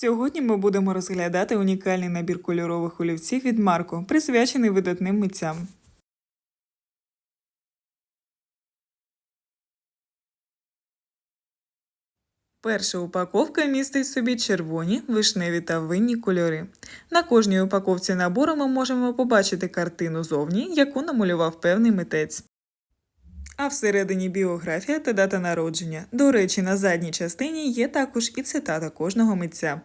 Сьогодні ми будемо розглядати унікальний набір кольорових олівців від Марко, присвячений видатним митцям. Перша упаковка містить в собі червоні, вишневі та винні кольори. На кожній упаковці набору ми можемо побачити картину зовні, яку намалював певний митець. А всередині біографія та дата народження. До речі, на задній частині є також і цитата кожного митця.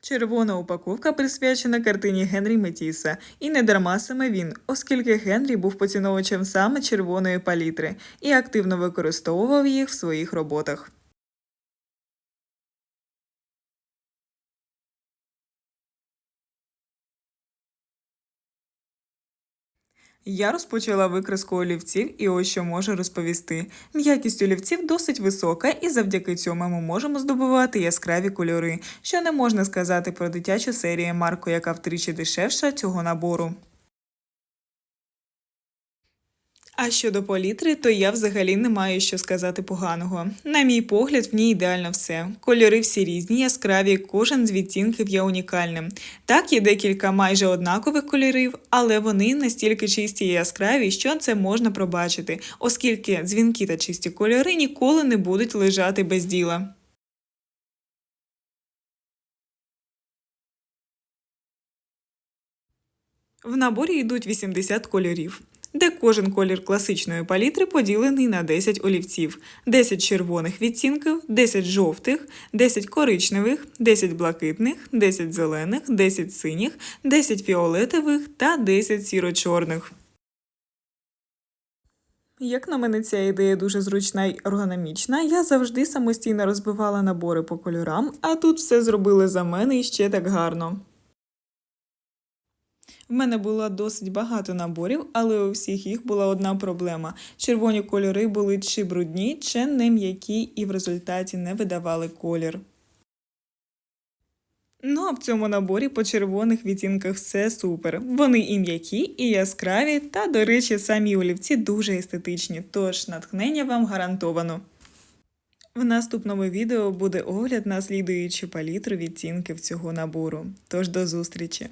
Червона упаковка присвячена картині Генрі Метіса, і не дарма саме він, оскільки Генрі був поціновувачем саме червоної палітри і активно використовував їх в своїх роботах. Я розпочала викраску олівців, і ось що можу розповісти. М'якість олівців досить висока, і завдяки цьому ми можемо здобувати яскраві кольори, що не можна сказати про дитячу серію Марко, яка втричі дешевша цього набору. А щодо палітри, то я взагалі не маю що сказати поганого. На мій погляд, в ній ідеально все. Кольори всі різні, яскраві, кожен з відтінків є унікальним. Так, є декілька майже однакових кольорів, але вони настільки чисті і яскраві, що це можна пробачити, оскільки дзвінки та чисті кольори ніколи не будуть лежати без діла. В наборі йдуть 80 кольорів, де кожен колір класичної палітри поділений на 10 олівців, 10 червоних відтінків, 10 жовтих, 10 коричневих, 10 блакитних, 10 зелених, 10 синіх, 10 фіолетових та 10 сіро-чорних. Як на мене, ця ідея дуже зручна й ергономічна. Я завжди самостійно розбивала набори по кольорам, а тут все зробили за мене і ще так гарно. В мене було досить багато наборів, але у всіх їх була одна проблема: червоні кольори були чи брудні, чи не м'які, і в результаті не видавали колір. Ну а в цьому наборі по червоних відтінках все супер. Вони і м'які, і яскраві, та, до речі, самі олівці дуже естетичні, тож натхнення вам гарантовано. В наступному відео буде огляд на слідуючу палітру відтінків цього набору. Тож до зустрічі!